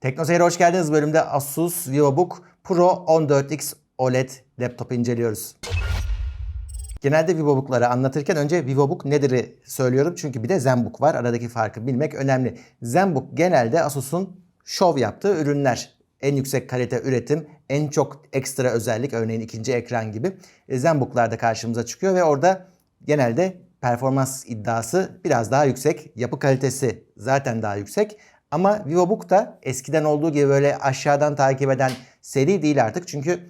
TeknoSeyir'e hoş geldiniz. Bölümde Asus VivoBook Pro 14X OLED laptop inceliyoruz. Genelde VivoBook'ları anlatırken önce VivoBook nedir'i söylüyorum. Çünkü bir de ZenBook var. Aradaki farkı bilmek önemli. ZenBook genelde Asus'un şov yaptığı ürünler. En yüksek kalite üretim, en çok ekstra özellik örneğin ikinci ekran gibi e, ZenBook'larda karşımıza çıkıyor ve orada genelde performans iddiası biraz daha yüksek. Yapı kalitesi zaten daha yüksek. Ama VivoBook da eskiden olduğu gibi böyle aşağıdan takip eden seri değil artık. Çünkü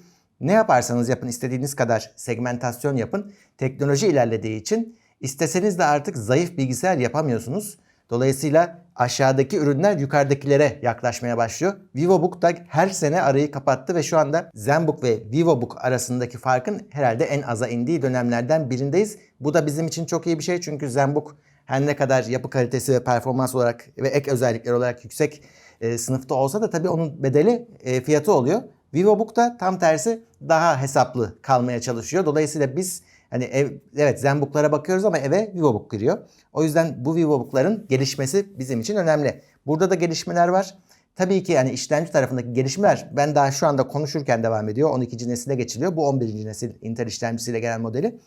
ne yaparsanız yapın istediğiniz kadar segmentasyon yapın. Teknoloji ilerlediği için isteseniz de artık zayıf bilgisayar yapamıyorsunuz. Dolayısıyla aşağıdaki ürünler yukarıdakilere yaklaşmaya başlıyor. VivoBook da her sene arayı kapattı ve şu anda ZenBook ve VivoBook arasındaki farkın herhalde en aza indiği dönemlerden birindeyiz. Bu da bizim için çok iyi bir şey çünkü ZenBook her ne kadar yapı kalitesi ve performans olarak ve ek özellikler olarak yüksek e, sınıfta olsa da tabii onun bedeli e, fiyatı oluyor. VivoBook da tam tersi daha hesaplı kalmaya çalışıyor. Dolayısıyla biz hani ev, evet ZenBook'lara bakıyoruz ama eve VivoBook giriyor. O yüzden bu VivoBook'ların gelişmesi bizim için önemli. Burada da gelişmeler var. Tabii ki yani işlemci tarafındaki gelişmeler ben daha şu anda konuşurken devam ediyor. 12. nesile geçiliyor. Bu 11. nesil Intel işlemcisiyle gelen modeli.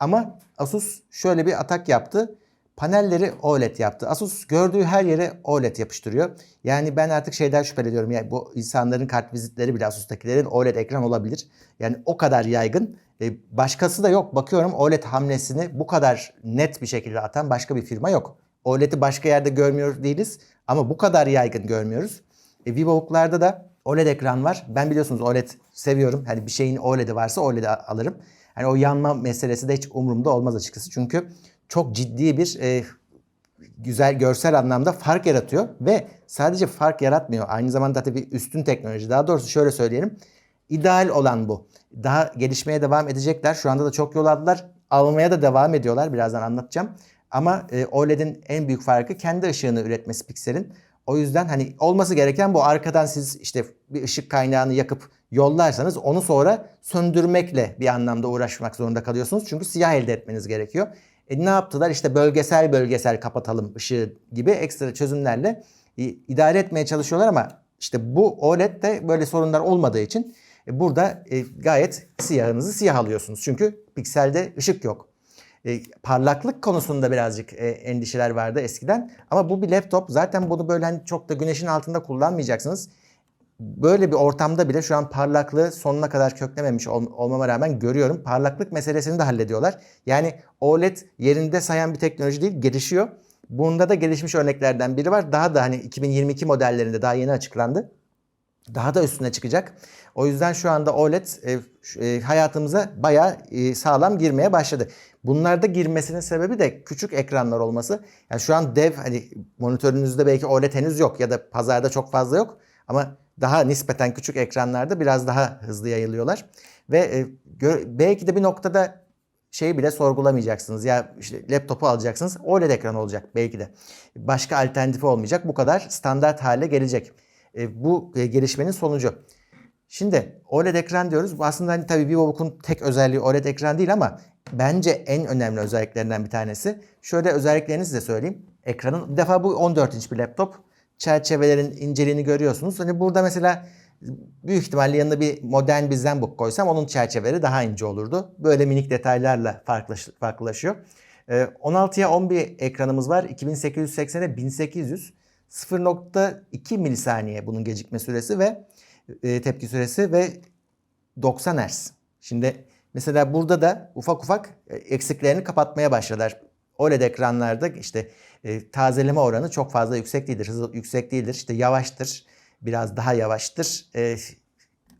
Ama Asus şöyle bir atak yaptı. Panelleri OLED yaptı. Asus gördüğü her yere OLED yapıştırıyor. Yani ben artık şeyden şüpheleniyorum. Yani bu insanların kart vizitleri bile Asus'takilerin OLED ekran olabilir. Yani o kadar yaygın. E, başkası da yok. Bakıyorum OLED hamlesini bu kadar net bir şekilde atan başka bir firma yok. OLED'i başka yerde görmüyor değiliz. Ama bu kadar yaygın görmüyoruz. E, VivoBook'larda da OLED ekran var. Ben biliyorsunuz OLED seviyorum. Hani bir şeyin OLED'i varsa OLED'i alırım. Hani o yanma meselesi de hiç umurumda olmaz açıkçası. Çünkü çok ciddi bir e, güzel görsel anlamda fark yaratıyor ve sadece fark yaratmıyor. Aynı zamanda tabii üstün teknoloji. Daha doğrusu şöyle söyleyelim. İdeal olan bu. Daha gelişmeye devam edecekler. Şu anda da çok yol aldılar. Almaya da devam ediyorlar. Birazdan anlatacağım. Ama e, OLED'in en büyük farkı kendi ışığını üretmesi pikselin. O yüzden hani olması gereken bu arkadan siz işte bir ışık kaynağını yakıp yollarsanız onu sonra söndürmekle bir anlamda uğraşmak zorunda kalıyorsunuz. Çünkü siyah elde etmeniz gerekiyor. E ne yaptılar? İşte bölgesel bölgesel kapatalım ışığı gibi ekstra çözümlerle idare etmeye çalışıyorlar ama işte bu OLED'de böyle sorunlar olmadığı için e, burada e, gayet siyahınızı siyah alıyorsunuz. Çünkü pikselde ışık yok. E, parlaklık konusunda birazcık endişeler vardı eskiden. Ama bu bir laptop. Zaten bunu böyle hani çok da güneşin altında kullanmayacaksınız. Böyle bir ortamda bile şu an parlaklığı sonuna kadar köklememiş ol, olmama rağmen görüyorum. Parlaklık meselesini de hallediyorlar. Yani OLED yerinde sayan bir teknoloji değil, gelişiyor. Bunda da gelişmiş örneklerden biri var. Daha da hani 2022 modellerinde daha yeni açıklandı. Daha da üstüne çıkacak. O yüzden şu anda OLED e, e, hayatımıza bayağı e, sağlam girmeye başladı. Bunlarda girmesinin sebebi de küçük ekranlar olması. Yani şu an dev hani monitörünüzde belki OLED henüz yok ya da pazarda çok fazla yok. Ama daha nispeten küçük ekranlarda biraz daha hızlı yayılıyorlar. Ve e, belki de bir noktada şeyi bile sorgulamayacaksınız. Ya işte laptopu alacaksınız OLED ekran olacak belki de. Başka alternatifi olmayacak. Bu kadar standart hale gelecek. E, bu e, gelişmenin sonucu. Şimdi OLED ekran diyoruz. Bu aslında hani tabii VivoBook'un tek özelliği OLED ekran değil ama bence en önemli özelliklerinden bir tanesi. Şöyle özelliklerini size söyleyeyim. Ekranın bir defa bu 14 inç bir laptop. Çerçevelerin inceliğini görüyorsunuz. Hani burada mesela büyük ihtimalle yanına bir modern bir ZenBook koysam onun çerçeveleri daha ince olurdu. Böyle minik detaylarla farklılaş, farklılaşıyor. Ee, 16'ya 11 ekranımız var. 2880'e 1800. 0.2 milisaniye bunun gecikme süresi ve e, tepki süresi ve 90 Hz. Şimdi mesela burada da ufak ufak e, eksiklerini kapatmaya başladılar. OLED ekranlarda işte e, tazeleme oranı çok fazla yüksek değildir. Hızı yüksek değildir. İşte yavaştır. Biraz daha yavaştır. E,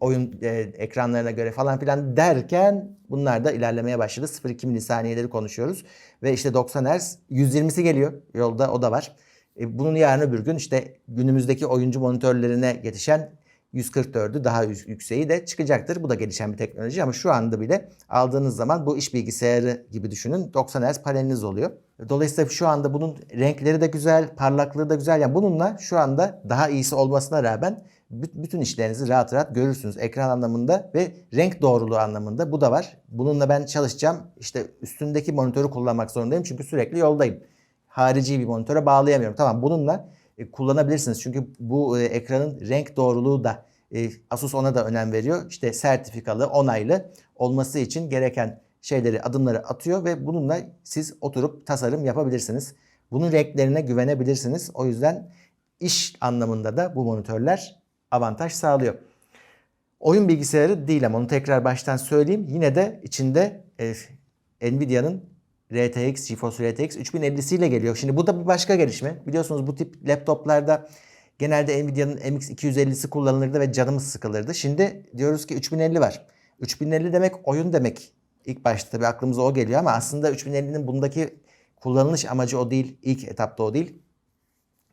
oyun e, ekranlarına göre falan filan derken bunlar da ilerlemeye başladı. 0.2 milisaniyeleri konuşuyoruz. Ve işte 90 Hz 120'si geliyor. Yolda o da var. E, bunun yarın öbür gün işte günümüzdeki oyuncu monitörlerine yetişen 144'ü daha yükseği de çıkacaktır. Bu da gelişen bir teknoloji ama şu anda bile aldığınız zaman bu iş bilgisayarı gibi düşünün 90 Hz paneliniz oluyor. Dolayısıyla şu anda bunun renkleri de güzel, parlaklığı da güzel. Yani bununla şu anda daha iyisi olmasına rağmen bütün işlerinizi rahat rahat görürsünüz. Ekran anlamında ve renk doğruluğu anlamında bu da var. Bununla ben çalışacağım. İşte üstündeki monitörü kullanmak zorundayım çünkü sürekli yoldayım. Harici bir monitöre bağlayamıyorum. Tamam bununla kullanabilirsiniz. Çünkü bu e, ekranın renk doğruluğu da e, Asus ona da önem veriyor. İşte sertifikalı, onaylı olması için gereken şeyleri, adımları atıyor ve bununla siz oturup tasarım yapabilirsiniz. Bunun renklerine güvenebilirsiniz. O yüzden iş anlamında da bu monitörler avantaj sağlıyor. Oyun bilgisayarı değil ama onu tekrar baştan söyleyeyim. Yine de içinde e, Nvidia'nın RTX, GeForce RTX 3050'si ile geliyor. Şimdi bu da bir başka gelişme. Biliyorsunuz bu tip laptoplarda genelde Nvidia'nın MX 250'si kullanılırdı ve canımız sıkılırdı. Şimdi diyoruz ki 3050 var. 3050 demek oyun demek. İlk başta tabii aklımıza o geliyor ama aslında 3050'nin bundaki kullanılış amacı o değil. İlk etapta o değil.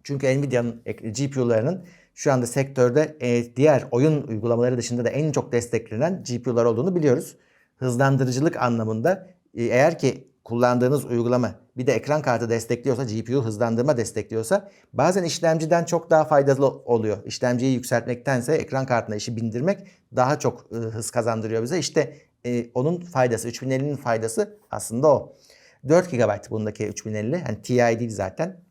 Çünkü Nvidia'nın GPU'larının şu anda sektörde e, diğer oyun uygulamaları dışında da en çok desteklenen GPU'lar olduğunu biliyoruz. Hızlandırıcılık anlamında e, eğer ki kullandığınız uygulama bir de ekran kartı destekliyorsa, GPU hızlandırma destekliyorsa bazen işlemciden çok daha faydalı oluyor. İşlemciyi yükseltmektense ekran kartına işi bindirmek daha çok e, hız kazandırıyor bize. İşte e, onun faydası, 3050'nin faydası aslında o. 4 GB bundaki 3050. Yani TI değil zaten.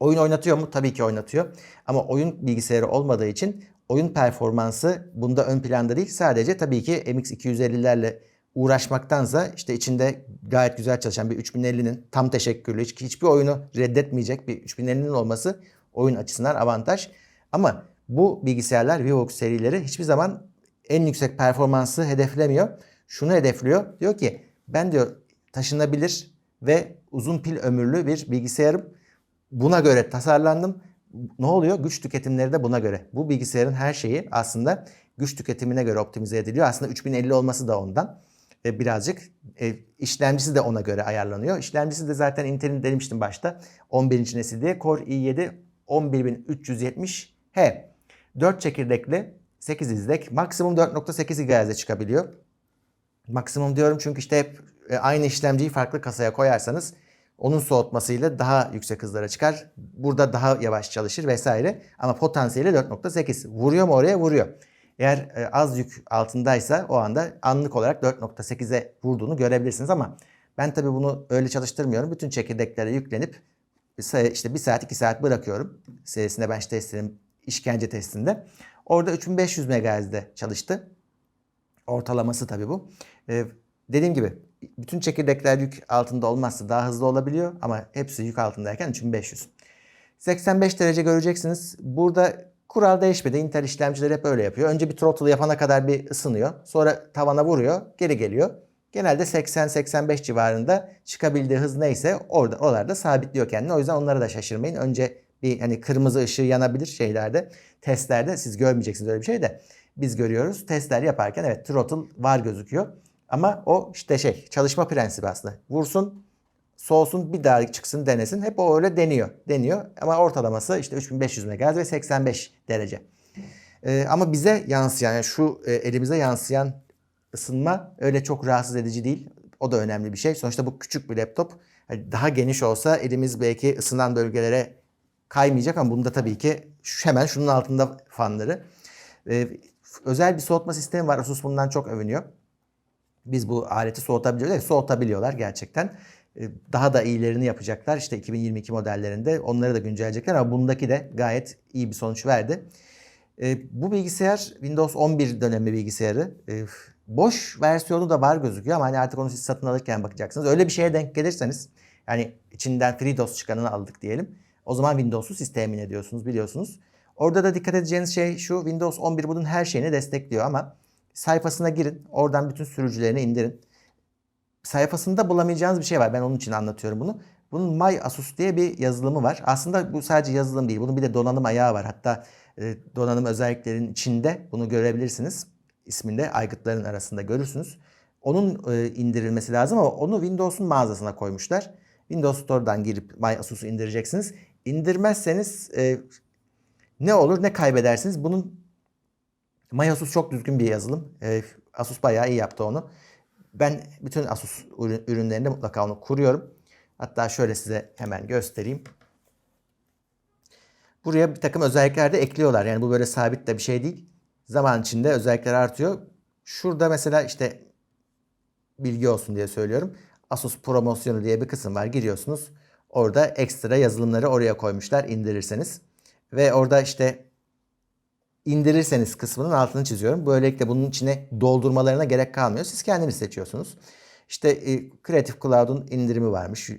Oyun oynatıyor mu? Tabii ki oynatıyor. Ama oyun bilgisayarı olmadığı için oyun performansı bunda ön planda değil. Sadece tabii ki MX250'lerle uğraşmaktansa işte içinde gayet güzel çalışan bir 3050'nin tam teşekkürlü hiç, hiçbir oyunu reddetmeyecek bir 3050'nin olması oyun açısından avantaj. Ama bu bilgisayarlar VivoBook serileri hiçbir zaman en yüksek performansı hedeflemiyor. Şunu hedefliyor. Diyor ki ben diyor taşınabilir ve uzun pil ömürlü bir bilgisayarım. Buna göre tasarlandım. Ne oluyor? Güç tüketimleri de buna göre. Bu bilgisayarın her şeyi aslında güç tüketimine göre optimize ediliyor. Aslında 3050 olması da ondan. Birazcık e, işlemcisi de ona göre ayarlanıyor. İşlemcisi de zaten Intel'in demiştim başta 11. nesil diye Core i7 11370H. 4 çekirdekli 8 izlek maksimum 4.8 GHz'e çıkabiliyor. Maksimum diyorum çünkü işte hep e, aynı işlemciyi farklı kasaya koyarsanız onun soğutmasıyla daha yüksek hızlara çıkar. Burada daha yavaş çalışır vesaire. Ama potansiyeli 4.8. Vuruyor mu oraya? Vuruyor. Eğer e, az yük altındaysa o anda anlık olarak 4.8'e vurduğunu görebilirsiniz ama ben tabii bunu öyle çalıştırmıyorum. Bütün çekirdeklere yüklenip işte bir saat iki saat bırakıyorum. Serisinde ben testlerim işkence testinde. Orada 3500 MHz'de çalıştı. Ortalaması tabii bu. Ee, dediğim gibi bütün çekirdekler yük altında olmazsa daha hızlı olabiliyor ama hepsi yük altındayken 3500. 85 derece göreceksiniz. Burada kural değişmedi. Intel işlemcileri hep öyle yapıyor. Önce bir throttle yapana kadar bir ısınıyor. Sonra tavana vuruyor, geri geliyor. Genelde 80-85 civarında çıkabildiği hız neyse orada oralarda sabitliyor kendini. O yüzden onlara da şaşırmayın. Önce bir hani kırmızı ışığı yanabilir şeylerde, testlerde siz görmeyeceksiniz öyle bir şey de biz görüyoruz. Testler yaparken evet throttle var gözüküyor. Ama o işte şey çalışma prensibi aslında. Vursun, soğusun bir daha çıksın denesin. Hep o öyle deniyor. Deniyor ama ortalaması işte 3500 MHz ve 85 derece. Ee, ama bize yansıyan yani şu e, elimize yansıyan ısınma öyle çok rahatsız edici değil. O da önemli bir şey. Sonuçta bu küçük bir laptop. Daha geniş olsa elimiz belki ısınan bölgelere kaymayacak ama bunda tabii ki hemen şunun altında fanları. Ee, özel bir soğutma sistemi var. Asus bundan çok övünüyor. Biz bu aleti soğutabiliyoruz. soğutabiliyorlar gerçekten. Ee, daha da iyilerini yapacaklar. İşte 2022 modellerinde onları da güncelleyecekler ama bundaki de gayet iyi bir sonuç verdi. Ee, bu bilgisayar Windows 11 dönemi bilgisayarı. Ee, boş versiyonu da var gözüküyor ama hani artık onu siz satın alırken bakacaksınız. Öyle bir şeye denk gelirseniz yani içinden FreeDOS çıkanını aldık diyelim. O zaman Windows'u siz temin ediyorsunuz biliyorsunuz. Orada da dikkat edeceğiniz şey şu Windows 11 bunun her şeyini destekliyor ama sayfasına girin. Oradan bütün sürücülerini indirin. Sayfasında bulamayacağınız bir şey var. Ben onun için anlatıyorum bunu. Bunun MyAsus diye bir yazılımı var. Aslında bu sadece yazılım değil. Bunun bir de donanım ayağı var. Hatta e, donanım özelliklerinin içinde bunu görebilirsiniz. İsminde aygıtların arasında görürsünüz. Onun e, indirilmesi lazım ama onu Windows'un mağazasına koymuşlar. Windows Store'dan girip MyAsus'u indireceksiniz. İndirmezseniz e, ne olur ne kaybedersiniz. Bunun MyAsus çok düzgün bir yazılım. Asus bayağı iyi yaptı onu. Ben bütün Asus ürünlerinde mutlaka onu kuruyorum. Hatta şöyle size hemen göstereyim. Buraya bir takım özellikler de ekliyorlar. Yani bu böyle sabit de bir şey değil. Zaman içinde özellikler artıyor. Şurada mesela işte bilgi olsun diye söylüyorum. Asus promosyonu diye bir kısım var. Giriyorsunuz. Orada ekstra yazılımları oraya koymuşlar indirirseniz. Ve orada işte indirirseniz kısmının altını çiziyorum. Böylelikle bunun içine doldurmalarına gerek kalmıyor. Siz kendiniz seçiyorsunuz. İşte e, Creative Cloud'un indirimi varmış.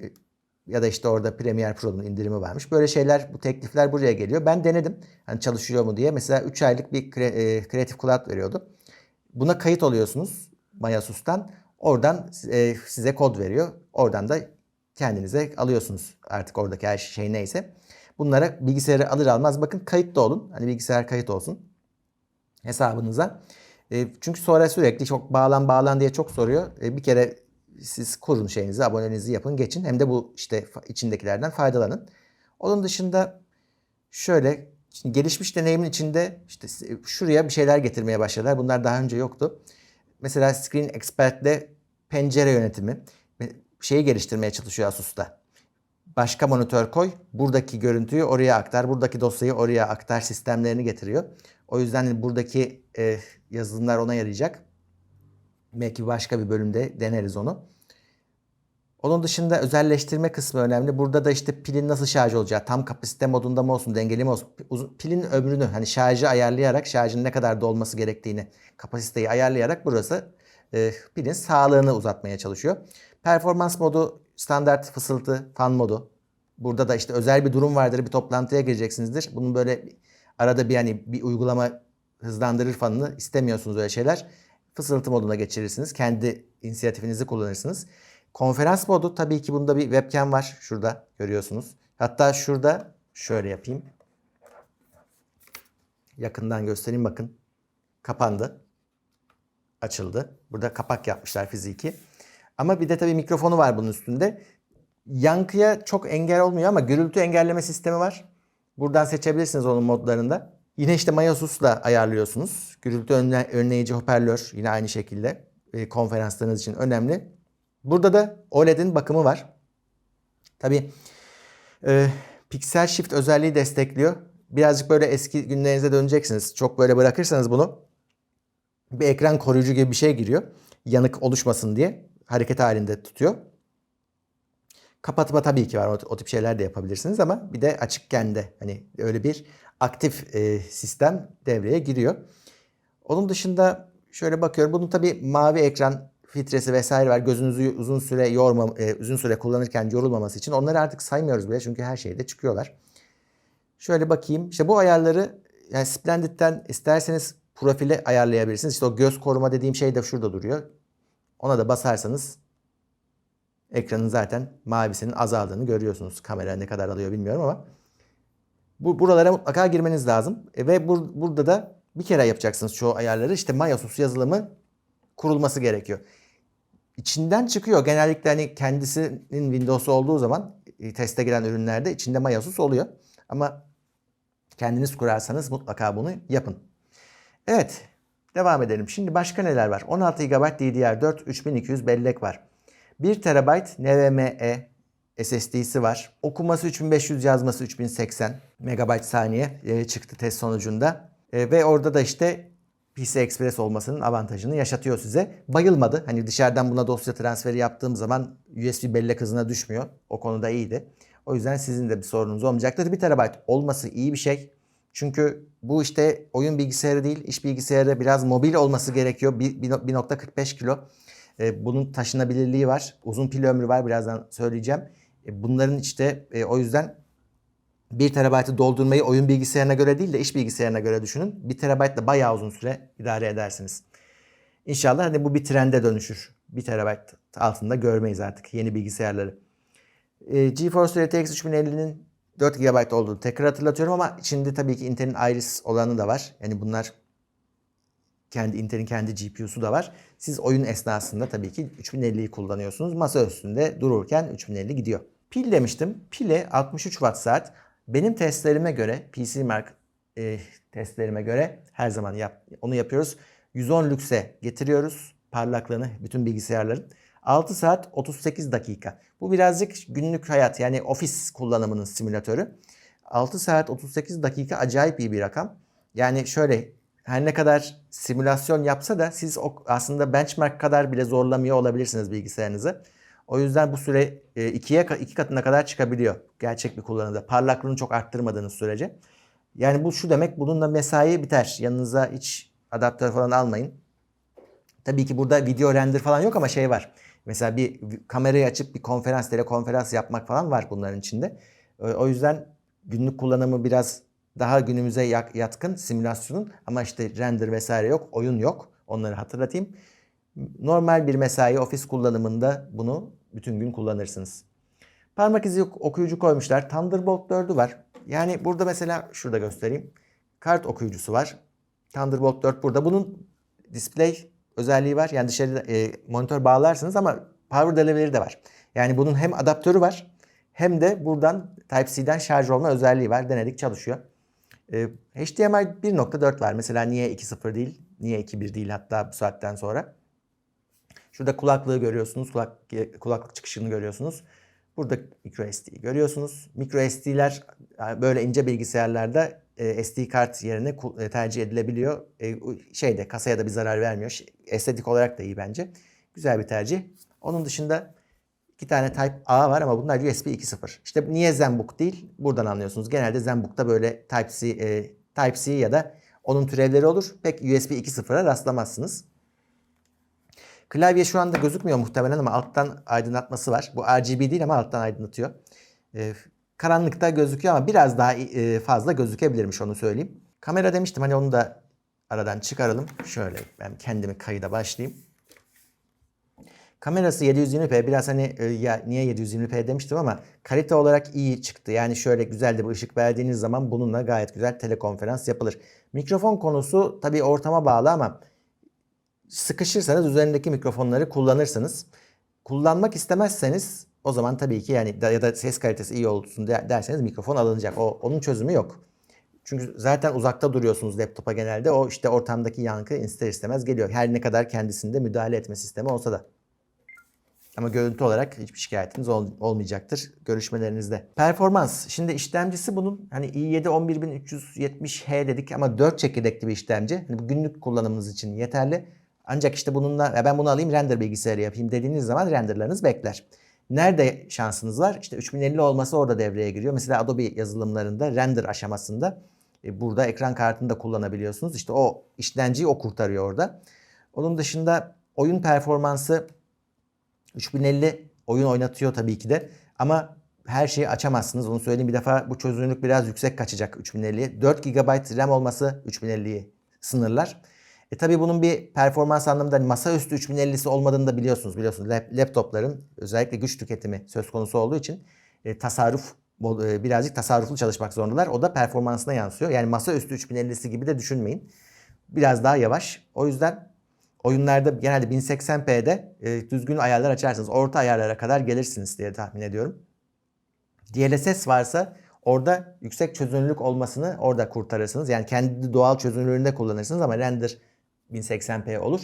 Ya da işte orada Premiere Pro'nun indirimi varmış. Böyle şeyler, bu teklifler buraya geliyor. Ben denedim. Hani çalışıyor mu diye. Mesela 3 aylık bir e, Creative Cloud veriyordu. Buna kayıt oluyorsunuz Mayasus'tan. Oradan e, size kod veriyor. Oradan da kendinize alıyorsunuz artık oradaki her şey neyse. Bunlara bilgisayarı alır almaz bakın kayıt da olun. Hani bilgisayar kayıt olsun hesabınıza. E, çünkü sonra sürekli çok bağlan bağlan diye çok soruyor. E, bir kere siz kurun şeyinizi, abonenizi yapın, geçin. Hem de bu işte içindekilerden faydalanın. Onun dışında şöyle şimdi gelişmiş deneyimin içinde işte s- şuraya bir şeyler getirmeye başladılar. Bunlar daha önce yoktu. Mesela Screen Expert'le pencere yönetimi e, şeyi geliştirmeye çalışıyor Asus'ta. Başka monitör koy, buradaki görüntüyü oraya aktar, buradaki dosyayı oraya aktar sistemlerini getiriyor. O yüzden buradaki e, yazılımlar ona yarayacak. Belki başka bir bölümde deneriz onu. Onun dışında özelleştirme kısmı önemli. Burada da işte pilin nasıl şarj olacağı, tam kapasite modunda mı olsun, dengeli mi olsun, pilin ömrünü hani şarjı ayarlayarak, şarjın ne kadar dolması gerektiğini, kapasiteyi ayarlayarak burası e, pilin sağlığını uzatmaya çalışıyor. Performans modu standart fısıltı, fan modu. Burada da işte özel bir durum vardır, bir toplantıya gireceksinizdir. Bunun böyle arada bir hani bir uygulama hızlandırır fanını istemiyorsunuz öyle şeyler. Fısıltı moduna geçirirsiniz. Kendi inisiyatifinizi kullanırsınız. Konferans modu tabii ki bunda bir webcam var. Şurada görüyorsunuz. Hatta şurada şöyle yapayım. Yakından göstereyim bakın. Kapandı. Açıldı. Burada kapak yapmışlar fiziki. Ama bir de tabii mikrofonu var bunun üstünde. Yankıya çok engel olmuyor ama gürültü engelleme sistemi var. Buradan seçebilirsiniz onun modlarında. Yine işte Mayasus'la ayarlıyorsunuz. Gürültü önle- önleyici hoparlör yine aynı şekilde e, konferanslarınız için önemli. Burada da OLED'in bakımı var. Tabii e, Pixel Shift özelliği destekliyor. Birazcık böyle eski günlerinize döneceksiniz. Çok böyle bırakırsanız bunu bir ekran koruyucu gibi bir şey giriyor. Yanık oluşmasın diye hareket halinde tutuyor. Kapatma tabii ki var. O, o tip şeyler de yapabilirsiniz ama bir de açıkken de hani öyle bir aktif e, sistem devreye giriyor. Onun dışında şöyle bakıyorum. Bunun tabii mavi ekran filtresi vesaire var. Gözünüzü uzun süre yorma, e, uzun süre kullanırken yorulmaması için. Onları artık saymıyoruz bile çünkü her şeyde çıkıyorlar. Şöyle bakayım. İşte bu ayarları yani Splendid'den isterseniz profile ayarlayabilirsiniz. İşte o göz koruma dediğim şey de şurada duruyor. Ona da basarsanız ekranın zaten mavisinin azaldığını görüyorsunuz. Kamera ne kadar alıyor bilmiyorum ama bu buralara mutlaka girmeniz lazım. E, ve bur- burada da bir kere yapacaksınız çoğu ayarları. İşte Mayasus yazılımı kurulması gerekiyor. İçinden çıkıyor. Genellikle hani kendisinin Windows'u olduğu zaman e, teste giren ürünlerde içinde Mayasus oluyor. Ama kendiniz kurarsanız mutlaka bunu yapın. Evet. Devam edelim. Şimdi başka neler var? 16 GB DDR4 3200 bellek var. 1 TB NVMe SSD'si var. Okuması 3500 yazması 3080 MB saniye e, çıktı test sonucunda. E, ve orada da işte PC Express olmasının avantajını yaşatıyor size. Bayılmadı. Hani dışarıdan buna dosya transferi yaptığım zaman USB bellek hızına düşmüyor. O konuda iyiydi. O yüzden sizin de bir sorunuz olmayacaktır. 1 TB olması iyi bir şey. Çünkü bu işte oyun bilgisayarı değil, iş bilgisayarı biraz mobil olması gerekiyor. Bir- bir- 1.45 kilo. E, bunun taşınabilirliği var. Uzun pil ömrü var. Birazdan söyleyeceğim. E, bunların işte e, o yüzden 1 terabaytı doldurmayı oyun bilgisayarına göre değil de iş bilgisayarına göre düşünün. 1 terabayt da bayağı uzun süre idare edersiniz. İnşallah hani bu bir trende dönüşür. 1 terabayt altında görmeyiz artık yeni bilgisayarları. GeForce RTX 3050'nin 4 GB olduğunu tekrar hatırlatıyorum ama içinde tabii ki Intel'in Iris olanı da var. Yani bunlar kendi Intel'in kendi GPU'su da var. Siz oyun esnasında tabii ki 3050'yi kullanıyorsunuz. Masa üstünde dururken 3050 gidiyor. Pil demiştim. Pile 63 watt saat. Benim testlerime göre PC Mark e, testlerime göre her zaman yap, onu yapıyoruz. 110 lükse getiriyoruz parlaklığını bütün bilgisayarların. 6 saat 38 dakika. Bu birazcık günlük hayat yani ofis kullanımının simülatörü. 6 saat 38 dakika acayip iyi bir rakam. Yani şöyle her ne kadar simülasyon yapsa da siz aslında benchmark kadar bile zorlamıyor olabilirsiniz bilgisayarınızı. O yüzden bu süre e, ikiye iki katına kadar çıkabiliyor gerçek bir kullanımda. Parlaklığını çok arttırmadığınız sürece. Yani bu şu demek bununla mesai biter. Yanınıza hiç adaptör falan almayın. Tabii ki burada video render falan yok ama şey var. Mesela bir kamerayı açıp bir konferans, telekonferans yapmak falan var bunların içinde. O yüzden günlük kullanımı biraz daha günümüze yatkın simülasyonun ama işte render vesaire yok, oyun yok. Onları hatırlatayım. Normal bir mesai ofis kullanımında bunu bütün gün kullanırsınız. Parmak izi okuyucu koymuşlar. Thunderbolt 4'ü var. Yani burada mesela şurada göstereyim. Kart okuyucusu var. Thunderbolt 4 burada. Bunun display özelliği var. Yani dışarıda e, monitör bağlarsınız ama power delivery de var. Yani bunun hem adaptörü var hem de buradan Type-C'den şarj olma özelliği var. Denedik çalışıyor. E, HDMI 1.4 var. Mesela niye 2.0 değil? Niye 2.1 değil hatta bu saatten sonra? Şurada kulaklığı görüyorsunuz. Kulak, kulaklık çıkışını görüyorsunuz. Burada microSD'yi görüyorsunuz. MicroSD'ler böyle ince bilgisayarlarda e, SD kart yerine e, tercih edilebiliyor. E, şeyde kasaya da bir zarar vermiyor. Estetik olarak da iyi bence. Güzel bir tercih. Onun dışında iki tane Type A var ama bunlar USB 2.0. İşte niye Zenbook değil? Buradan anlıyorsunuz. Genelde Zenbook'ta böyle Type-C Type-C ya da onun türevleri olur. Pek USB 2.0'a rastlamazsınız. Klavye şu anda gözükmüyor muhtemelen ama alttan aydınlatması var. Bu RGB değil ama alttan aydınlatıyor. Karanlıkta gözüküyor ama biraz daha e, fazla gözükebilirmiş onu söyleyeyim. Kamera demiştim hani onu da aradan çıkaralım. Şöyle ben kendimi kayıda başlayayım. Kamerası 720p biraz hani e, ya niye 720p demiştim ama kalite olarak iyi çıktı. Yani şöyle güzel de bir ışık verdiğiniz zaman bununla gayet güzel telekonferans yapılır. Mikrofon konusu tabii ortama bağlı ama sıkışırsanız üzerindeki mikrofonları kullanırsınız. Kullanmak istemezseniz o zaman tabii ki yani ya da ses kalitesi iyi olsun derseniz mikrofon alınacak. O onun çözümü yok. Çünkü zaten uzakta duruyorsunuz laptopa genelde. O işte ortamdaki yankı ister istemez geliyor. Her ne kadar kendisinde müdahale etme sistemi olsa da. Ama görüntü olarak hiçbir şikayetiniz ol, olmayacaktır görüşmelerinizde. Performans. Şimdi işlemcisi bunun hani i7 11370H dedik ama 4 çekirdekli bir işlemci. Hani bu günlük kullanımınız için yeterli. Ancak işte bununla ben bunu alayım render bilgisayarı yapayım dediğiniz zaman renderlarınız bekler. Nerede şansınız var? İşte 3050 olması orada devreye giriyor. Mesela Adobe yazılımlarında render aşamasında e, burada ekran kartını da kullanabiliyorsunuz. İşte o işlemciyi o kurtarıyor orada. Onun dışında oyun performansı 3050 oyun oynatıyor tabii ki de. Ama her şeyi açamazsınız. Onu söyleyeyim bir defa bu çözünürlük biraz yüksek kaçacak 3050'ye. 4 GB RAM olması 3050'yi sınırlar. E tabii bunun bir performans anlamında hani masaüstü 3050'si olmadığını da biliyorsunuz. Biliyorsunuz laptopların özellikle güç tüketimi söz konusu olduğu için e, tasarruf e, birazcık tasarruflu çalışmak zorundalar. O da performansına yansıyor. Yani masaüstü 3050'si gibi de düşünmeyin. Biraz daha yavaş. O yüzden oyunlarda genelde 1080p'de e, düzgün ayarlar açarsınız. Orta ayarlara kadar gelirsiniz diye tahmin ediyorum. DLSS varsa orada yüksek çözünürlük olmasını orada kurtarırsınız. Yani kendi doğal çözünürlüğünde kullanırsınız ama render 1080p olur.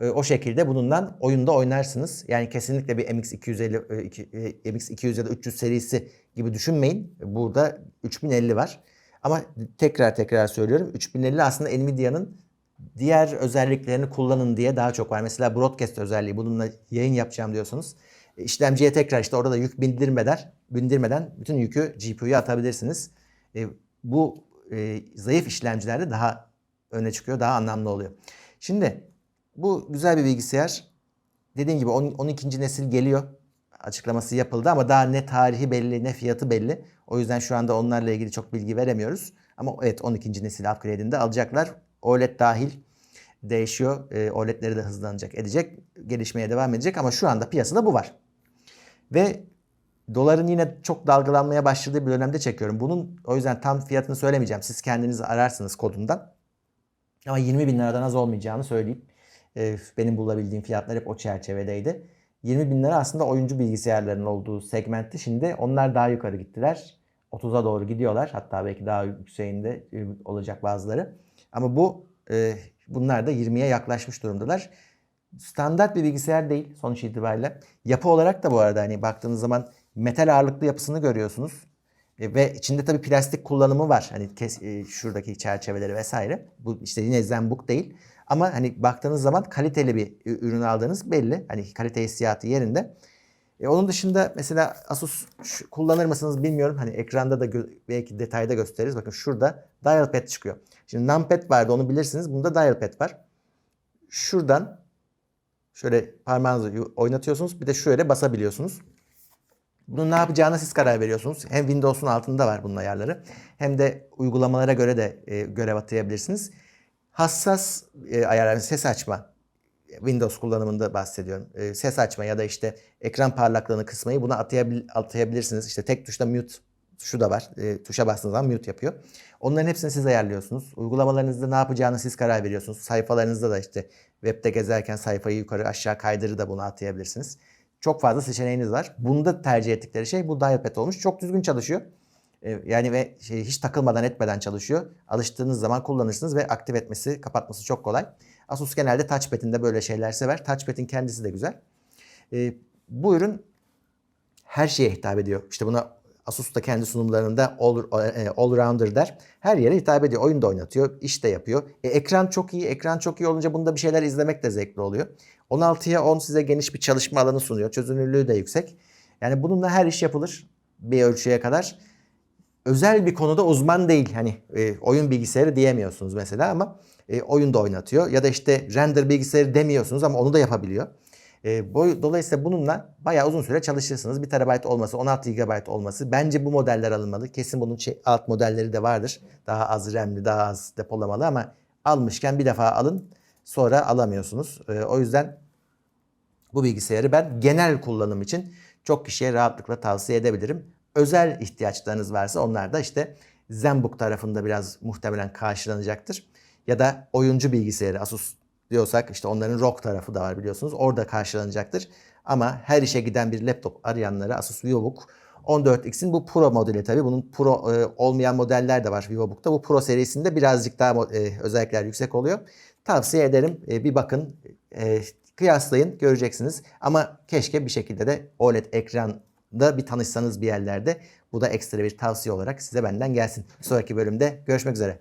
Ee, o şekilde bununla oyunda oynarsınız. Yani kesinlikle bir MX250, MX200 ya da 300 serisi gibi düşünmeyin. Burada 3050 var. Ama tekrar tekrar söylüyorum 3050 aslında Nvidia'nın diğer özelliklerini kullanın diye daha çok var. Mesela broadcast özelliği bununla yayın yapacağım diyorsanız e, işlemciye tekrar işte orada da yük bindirmeden bindirmeden bütün yükü GPU'ya atabilirsiniz. E, bu e, zayıf işlemcilerde daha öne çıkıyor. Daha anlamlı oluyor. Şimdi bu güzel bir bilgisayar. Dediğim gibi 12. nesil geliyor. Açıklaması yapıldı ama daha ne tarihi belli ne fiyatı belli. O yüzden şu anda onlarla ilgili çok bilgi veremiyoruz. Ama evet 12. nesil upgrade'inde alacaklar. OLED dahil değişiyor. E, OLED'leri de hızlanacak, edecek. Gelişmeye devam edecek ama şu anda piyasada bu var. Ve doların yine çok dalgalanmaya başladığı bir dönemde çekiyorum. Bunun o yüzden tam fiyatını söylemeyeceğim. Siz kendiniz ararsınız kodundan. Ama 20 bin liradan az olmayacağını söyleyeyim. Ee, benim bulabildiğim fiyatlar hep o çerçevedeydi. 20 bin lira aslında oyuncu bilgisayarların olduğu segmentti. Şimdi onlar daha yukarı gittiler. 30'a doğru gidiyorlar. Hatta belki daha yükseğinde e, olacak bazıları. Ama bu e, bunlar da 20'ye yaklaşmış durumdalar. Standart bir bilgisayar değil sonuç itibariyle. Yapı olarak da bu arada hani baktığınız zaman metal ağırlıklı yapısını görüyorsunuz. E, ve içinde tabii plastik kullanımı var. Hani kes, e, şuradaki çerçeveleri vesaire. Bu işte yine Zenbook değil. Ama hani baktığınız zaman kaliteli bir ürün aldığınız belli. Hani kalite hissiyatı yerinde. E, onun dışında mesela Asus kullanır mısınız bilmiyorum. Hani ekranda da belki detayda gösteririz. Bakın şurada dial pad çıkıyor. Şimdi numpad vardı onu bilirsiniz. Bunda dial pad var. Şuradan şöyle parmağınızı oynatıyorsunuz. Bir de şöyle basabiliyorsunuz. Bunun ne yapacağına siz karar veriyorsunuz. Hem Windows'un altında var bunun ayarları. Hem de uygulamalara göre de e, görev atayabilirsiniz. Hassas e, ayarlar, ses açma. Windows kullanımında bahsediyorum. E, ses açma ya da işte ekran parlaklığını kısmayı buna atayabil, atayabilirsiniz. İşte tek tuşla mute tuşu da var. E, tuşa bastığınız zaman mute yapıyor. Onların hepsini siz ayarlıyorsunuz. Uygulamalarınızda ne yapacağını siz karar veriyorsunuz. Sayfalarınızda da işte webde gezerken sayfayı yukarı aşağı kaydırı da bunu atayabilirsiniz. Çok fazla seçeneğiniz var. Bunda tercih ettikleri şey bu dial pad olmuş. Çok düzgün çalışıyor. Yani ve şey, hiç takılmadan etmeden çalışıyor. Alıştığınız zaman kullanırsınız ve aktif etmesi, kapatması çok kolay. Asus genelde touchpad'in de böyle şeyler sever. Touchpad'in kendisi de güzel. E, bu ürün her şeye hitap ediyor. İşte buna Asus da kendi sunumlarında all, e, rounder der. Her yere hitap ediyor. Oyun da oynatıyor, iş de yapıyor. E, ekran çok iyi. Ekran çok iyi olunca bunda bir şeyler izlemek de zevkli oluyor. 16'ya 10 size geniş bir çalışma alanı sunuyor. Çözünürlüğü de yüksek. Yani bununla her iş yapılır bir ölçüye kadar. Özel bir konuda uzman değil. Hani e, oyun bilgisayarı diyemiyorsunuz mesela ama e, oyun da oynatıyor. Ya da işte render bilgisayarı demiyorsunuz ama onu da yapabiliyor. E, boy, dolayısıyla bununla bayağı uzun süre çalışırsınız. 1 TB olması, 16 GB olması. Bence bu modeller alınmalı. Kesin bunun şey- alt modelleri de vardır. Daha az RAM'li, daha az depolamalı ama almışken bir defa alın. Sonra alamıyorsunuz. E, o yüzden bu bilgisayarı ben genel kullanım için çok kişiye rahatlıkla tavsiye edebilirim. Özel ihtiyaçlarınız varsa onlar da işte ZenBook tarafında biraz muhtemelen karşılanacaktır. Ya da oyuncu bilgisayarı Asus diyorsak işte onların ROG tarafı da var biliyorsunuz. Orada karşılanacaktır. Ama her işe giden bir laptop arayanlara Asus VivoBook 14X'in bu Pro modeli tabii. Bunun Pro e, olmayan modeller de var VivoBook'ta. Bu Pro serisinde birazcık daha e, özellikler yüksek oluyor. Tavsiye ederim. E, bir bakın. E, kıyaslayın göreceksiniz. Ama keşke bir şekilde de OLED ekranda bir tanışsanız bir yerlerde. Bu da ekstra bir tavsiye olarak size benden gelsin. Sonraki bölümde görüşmek üzere.